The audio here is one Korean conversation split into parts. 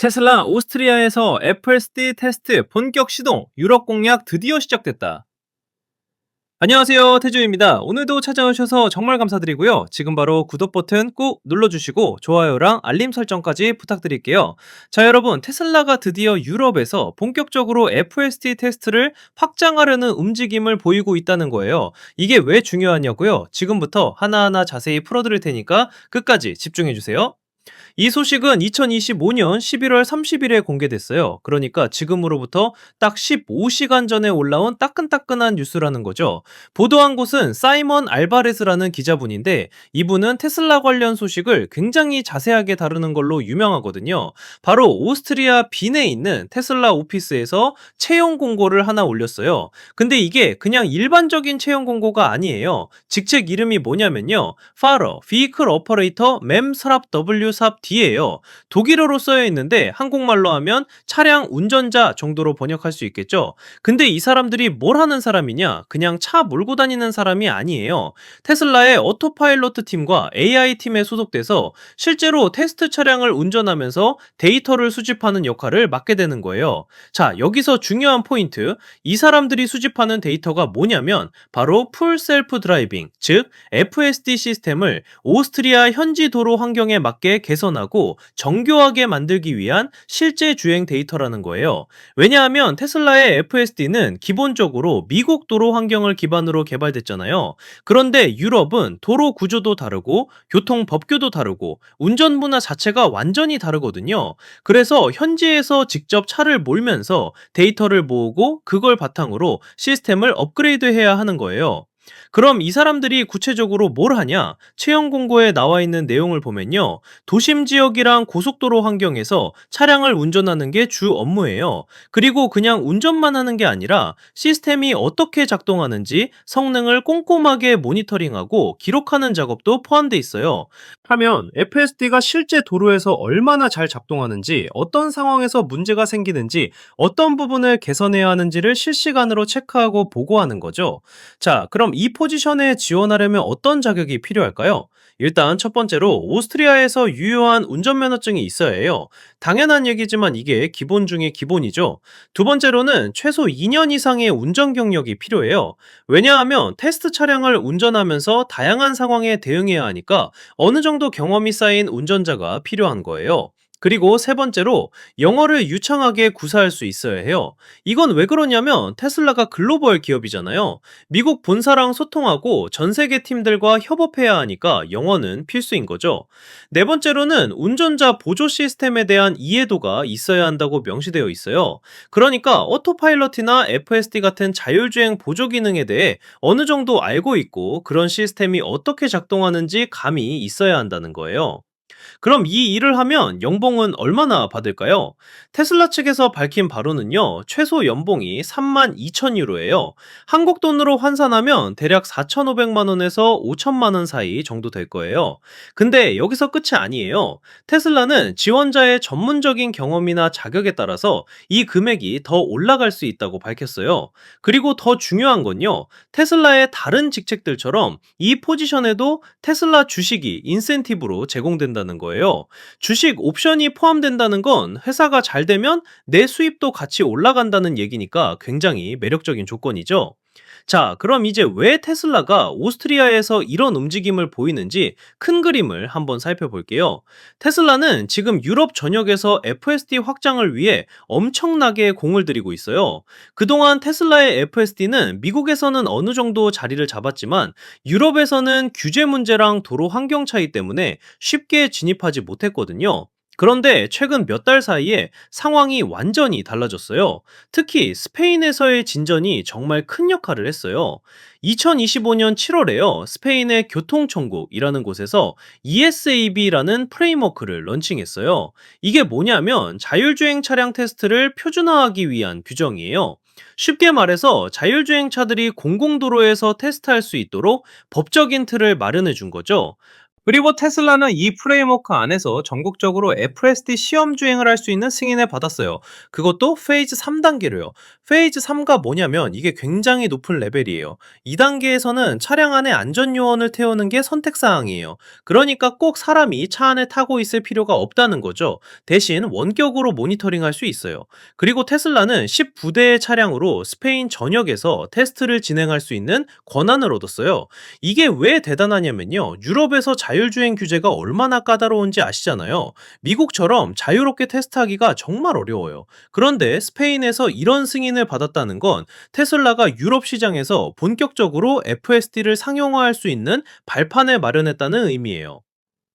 테슬라 오스트리아에서 FSD 테스트 본격 시동, 유럽 공략 드디어 시작됐다. 안녕하세요. 태주입니다. 오늘도 찾아오셔서 정말 감사드리고요. 지금 바로 구독 버튼 꾹 눌러주시고 좋아요랑 알림 설정까지 부탁드릴게요. 자, 여러분, 테슬라가 드디어 유럽에서 본격적으로 FSD 테스트를 확장하려는 움직임을 보이고 있다는 거예요. 이게 왜 중요하냐고요? 지금부터 하나하나 자세히 풀어드릴 테니까 끝까지 집중해주세요. 이 소식은 2025년 11월 30일에 공개됐어요. 그러니까 지금으로부터 딱 15시간 전에 올라온 따끈따끈한 뉴스라는 거죠. 보도한 곳은 사이먼 알바레스라는 기자분인데 이분은 테슬라 관련 소식을 굉장히 자세하게 다루는 걸로 유명하거든요. 바로 오스트리아 빈에 있는 테슬라 오피스에서 채용 공고를 하나 올렸어요. 근데 이게 그냥 일반적인 채용 공고가 아니에요. 직책 이름이 뭐냐면요. 파러, Vehicle Operator MEM 서랍 W 삽 D예요. 독일어로 써여 있는데 한국말로 하면 차량 운전자 정도로 번역할 수 있겠죠. 근데 이 사람들이 뭘 하는 사람이냐? 그냥 차 몰고 다니는 사람이 아니에요. 테슬라의 오토파일로트 팀과 AI 팀에 소속돼서 실제로 테스트 차량을 운전하면서 데이터를 수집하는 역할을 맡게 되는 거예요. 자, 여기서 중요한 포인트. 이 사람들이 수집하는 데이터가 뭐냐면 바로 풀 셀프 드라이빙, 즉 FSD 시스템을 오스트리아 현지 도로 환경에 맞게 개선하고 정교하게 만들기 위한 실제 주행 데이터라는 거예요. 왜냐하면 테슬라의 FSD는 기본적으로 미국 도로 환경을 기반으로 개발됐잖아요. 그런데 유럽은 도로 구조도 다르고 교통 법규도 다르고 운전 문화 자체가 완전히 다르거든요. 그래서 현지에서 직접 차를 몰면서 데이터를 모으고 그걸 바탕으로 시스템을 업그레이드해야 하는 거예요. 그럼 이 사람들이 구체적으로 뭘 하냐? 채용 공고에 나와 있는 내용을 보면요. 도심 지역이랑 고속도로 환경에서 차량을 운전하는 게 주 업무예요. 그리고 그냥 운전만 하는 게 아니라 시스템이 어떻게 작동하는지 성능을 꼼꼼하게 모니터링하고 기록하는 작업도 포함돼 있어요. 하면 FSD가 실제 도로에서 얼마나 잘 작동하는지, 어떤 상황에서 문제가 생기는지, 어떤 부분을 개선해야 하는지를 실시간으로 체크하고 보고하는 거죠. 자, 그럼 이 포지션에 지원하려면 어떤 자격이 필요할까요? 일단 첫 번째로 오스트리아에서 유효한 운전면허증이 있어야 해요. 당연한 얘기지만 이게 기본 중에 기본이죠. 두 번째로는 최소 2년 이상의 운전 경력이 필요해요. 왜냐하면 테스트 차량을 운전하면서 다양한 상황에 대응해야 하니까 어느 정도 경험이 쌓인 운전자가 필요한 거예요. 그리고 세 번째로 영어를 유창하게 구사할 수 있어야 해요. 이건 왜 그러냐면 테슬라가 글로벌 기업이잖아요. 미국 본사랑 소통하고 전 세계 팀들과 협업해야 하니까 영어는 필수인 거죠. 네 번째로는 운전자 보조 시스템에 대한 이해도가 있어야 한다고 명시되어 있어요. 그러니까 오토파일럿이나 FSD 같은 자율주행 보조 기능에 대해 어느 정도 알고 있고 그런 시스템이 어떻게 작동하는지 감이 있어야 한다는 거예요. 그럼 이 일을 하면 연봉은 얼마나 받을까요? 테슬라 측에서 밝힌 바로는요, 최소 연봉이 3만 2천 유로예요. 한국 돈으로 환산하면 대략 4,500만 원에서 5천만 원 사이 정도 될 거예요. 근데 여기서 끝이 아니에요. 테슬라는 지원자의 전문적인 경험이나 자격에 따라서 이 금액이 더 올라갈 수 있다고 밝혔어요. 그리고 더 중요한 건요, 테슬라의 다른 직책들처럼 이 포지션에도 테슬라 주식이 인센티브로 제공된다는 거예요. 주식 옵션이 포함된다는 건 회사가 잘 되면 내 수입도 같이 올라간다는 얘기니까 굉장히 매력적인 조건이죠. 자, 그럼 이제 왜 테슬라가 오스트리아에서 이런 움직임을 보이는지 큰 그림을 한번 살펴볼게요. 테슬라는 지금 유럽 전역에서 FSD 확장을 위해 엄청나게 공을 들이고 있어요. 그동안 테슬라의 FSD는 미국에서는 어느 정도 자리를 잡았지만 유럽에서는 규제 문제랑 도로 환경 차이 때문에 쉽게 진입하지 못했거든요. 그런데 최근 몇 달 사이에 상황이 완전히 달라졌어요. 특히 스페인에서의 진전이 정말 큰 역할을 했어요. 2025년 7월에요. 스페인의 교통천국이라는 곳에서 ESAB라는 프레임워크를 런칭했어요. 이게 뭐냐면 자율주행 차량 테스트를 표준화하기 위한 규정이에요. 쉽게 말해서 자율주행차들이 공공도로에서 테스트할 수 있도록 법적인 틀을 마련해 준 거죠. 그리고 테슬라는 이 프레임워크 안에서 전국적으로 FSD 시험 주행을 할 수 있는 승인을 받았어요. 그것도 페이즈 3단계로요. 페이즈 3가 뭐냐면 이게 굉장히 높은 레벨이에요. 2단계에서는 차량 안에 안전 요원을 태우는 게 선택 사항이에요. 그러니까 꼭 사람이 차 안에 타고 있을 필요가 없다는 거죠. 대신 원격으로 모니터링 할 수 있어요. 그리고 테슬라는 19대의 차량으로 스페인 전역에서 테스트를 진행할 수 있는 권한을 얻었어요. 이게 왜 대단하냐면요. 유럽에서 자 율주행 규제가 얼마나 까다로운지 아시잖아요. 미국처럼 자유롭게 테스트하기가 정말 어려워요. 그런데 스페인에서 이런 승인을 받았다는 건 테슬라가 유럽 시장에서 본격적으로 FSD를 상용화할 수 있는 발판을 마련했다는 의미예요.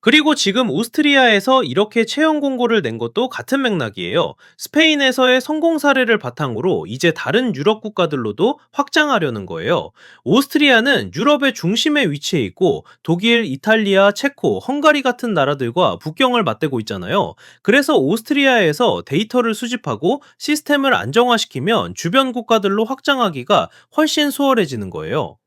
그리고 지금 오스트리아에서 이렇게 채용 공고를 낸 것도 같은 맥락이에요. 스페인에서의 성공 사례를 바탕으로 이제 다른 유럽 국가들로도 확장하려는 거예요. 오스트리아는 유럽의 중심에 위치해 있고 독일, 이탈리아, 체코, 헝가리 같은 나라들과 국경을 맞대고 있잖아요. 그래서 오스트리아에서 데이터를 수집하고 시스템을 안정화시키면 주변 국가들로 확장하기가 훨씬 수월해지는 거예요.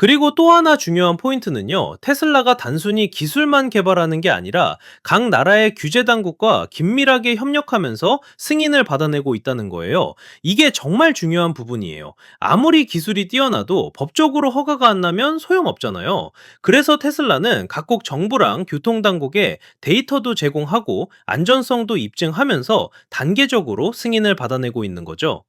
그리고 또 하나 중요한 포인트는요, 테슬라가 단순히 기술만 개발하는 게 아니라 각 나라의 규제 당국과 긴밀하게 협력하면서 승인을 받아내고 있다는 거예요. 이게 정말 중요한 부분이에요. 아무리 기술이 뛰어나도 법적으로 허가가 안 나면 소용없잖아요. 그래서 테슬라는 각국 정부랑 교통당국에 데이터도 제공하고 안전성도 입증하면서 단계적으로 승인을 받아내고 있는 거죠.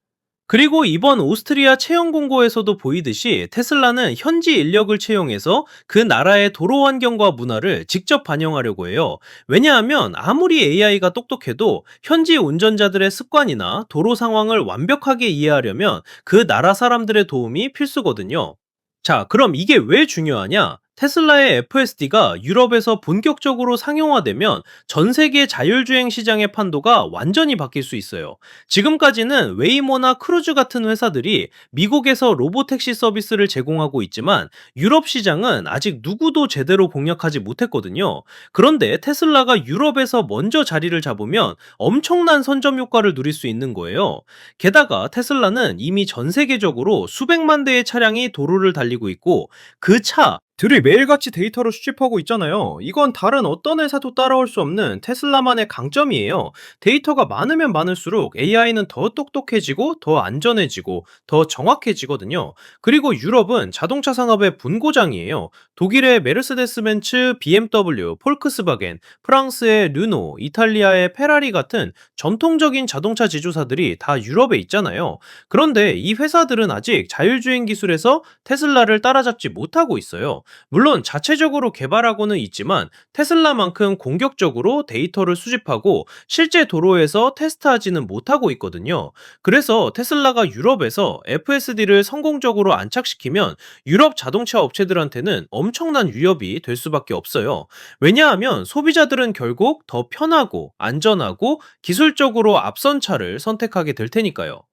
그리고 이번 오스트리아 채용 공고에서도 보이듯이 테슬라는 현지 인력을 채용해서 그 나라의 도로 환경과 문화를 직접 반영하려고 해요. 왜냐하면 아무리 AI가 똑똑해도 현지 운전자들의 습관이나 도로 상황을 완벽하게 이해하려면 그 나라 사람들의 도움이 필수거든요. 자, 그럼 이게 왜 중요하냐? 테슬라의 FSD가 유럽에서 본격적으로 상용화되면 전 세계 자율주행 시장의 판도가 완전히 바뀔 수 있어요. 지금까지는 웨이모나 크루즈 같은 회사들이 미국에서 로보택시 서비스를 제공하고 있지만 유럽 시장은 아직 누구도 제대로 공략하지 못했거든요. 그런데 테슬라가 유럽에서 먼저 자리를 잡으면 엄청난 선점 효과를 누릴 수 있는 거예요. 게다가 테슬라는 이미 전 세계적으로 수백만 대의 차량이 도로를 달리고 있고 그 차 들이 매일같이 데이터를 수집하고 있잖아요. 이건 다른 어떤 회사도 따라올 수 없는 테슬라만의 강점이에요. 데이터가 많으면 많을수록 AI는 더 똑똑해지고 더 안전해지고 더 정확해지거든요. 그리고 유럽은 자동차 산업의 분고장이에요. 독일의 메르세데스 벤츠, BMW, 폴크스바겐, 프랑스의 르노, 이탈리아의 페라리 같은 전통적인 자동차 제조사들이 다 유럽에 있잖아요. 그런데 이 회사들은 아직 자율주행 기술에서 테슬라를 따라잡지 못하고 있어요. 물론 자체적으로 개발하고는 있지만 테슬라만큼 공격적으로 데이터를 수집하고 실제 도로에서 테스트하지는 못하고 있거든요. 그래서 테슬라가 유럽에서 FSD를 성공적으로 안착시키면 유럽 자동차 업체들한테는 엄청난 위협이 될 수밖에 없어요. 왜냐하면 소비자들은 결국 더 편하고 안전하고 기술적으로 앞선 차를 선택하게 될 테니까요.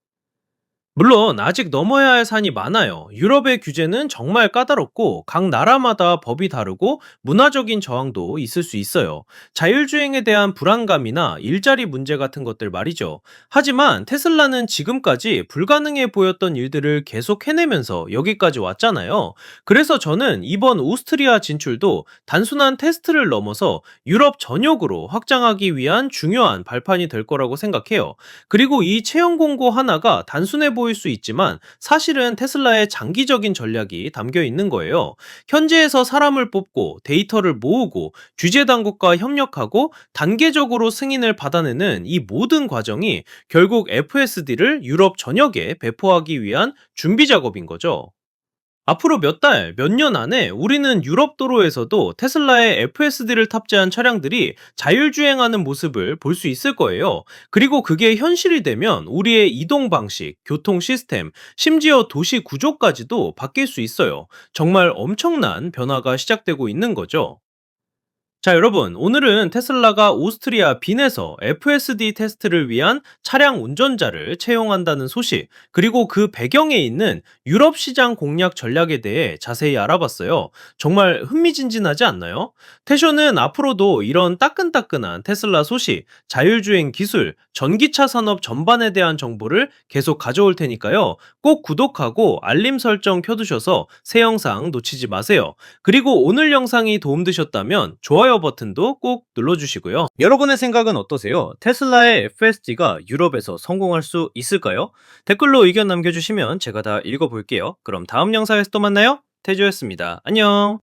물론 아직 넘어야 할 산이 많아요. 유럽의 규제는 정말 까다롭고 각 나라마다 법이 다르고 문화적인 저항도 있을 수 있어요. 자율주행에 대한 불안감이나 일자리 문제 같은 것들 말이죠. 하지만 테슬라는 지금까지 불가능해 보였던 일들을 계속 해내면서 여기까지 왔잖아요. 그래서 저는 이번 오스트리아 진출도 단순한 테스트를 넘어서 유럽 전역으로 확장하기 위한 중요한 발판이 될 거라고 생각해요. 그리고 이 채용 공고 하나가 단순해 보일 수 있지만 사실은 테슬라의 장기적인 전략이 담겨 있는 거예요. 현지에서 사람을 뽑고 데이터를 모으고 규제 당국과 협력하고 단계적으로 승인을 받아내는 이 모든 과정이 결국 FSD를 유럽 전역에 배포하기 위한 준비 작업인 거죠. 앞으로 몇 달, 몇 년 안에 우리는 유럽 도로에서도 테슬라의 FSD를 탑재한 차량들이 자율주행하는 모습을 볼 수 있을 거예요. 그리고 그게 현실이 되면 우리의 이동 방식, 교통 시스템, 심지어 도시 구조까지도 바뀔 수 있어요. 정말 엄청난 변화가 시작되고 있는 거죠. 자, 여러분, 오늘은 테슬라가 오스트리아 빈에서 FSD 테스트를 위한 차량 운전자를 채용한다는 소식, 그리고 그 배경에 있는 유럽 시장 공략 전략에 대해 자세히 알아봤어요. 정말 흥미진진하지 않나요? 태쇼는 앞으로도 이런 따끈따끈한 테슬라 소식, 자율주행 기술, 전기차 산업 전반에 대한 정보를 계속 가져올 테니까요. 꼭 구독하고 알림 설정 켜두셔서 새 영상 놓치지 마세요. 그리고 오늘 영상이 도움되셨다면 좋아요 버튼도 꼭 눌러주시고요. 여러분의 생각은 어떠세요? 테슬라의 FSD가 유럽에서 성공할 수 있을까요? 댓글로 의견 남겨주시면 제가 다 읽어볼게요. 그럼 다음 영상에서 또 만나요. 태조였습니다. 안녕.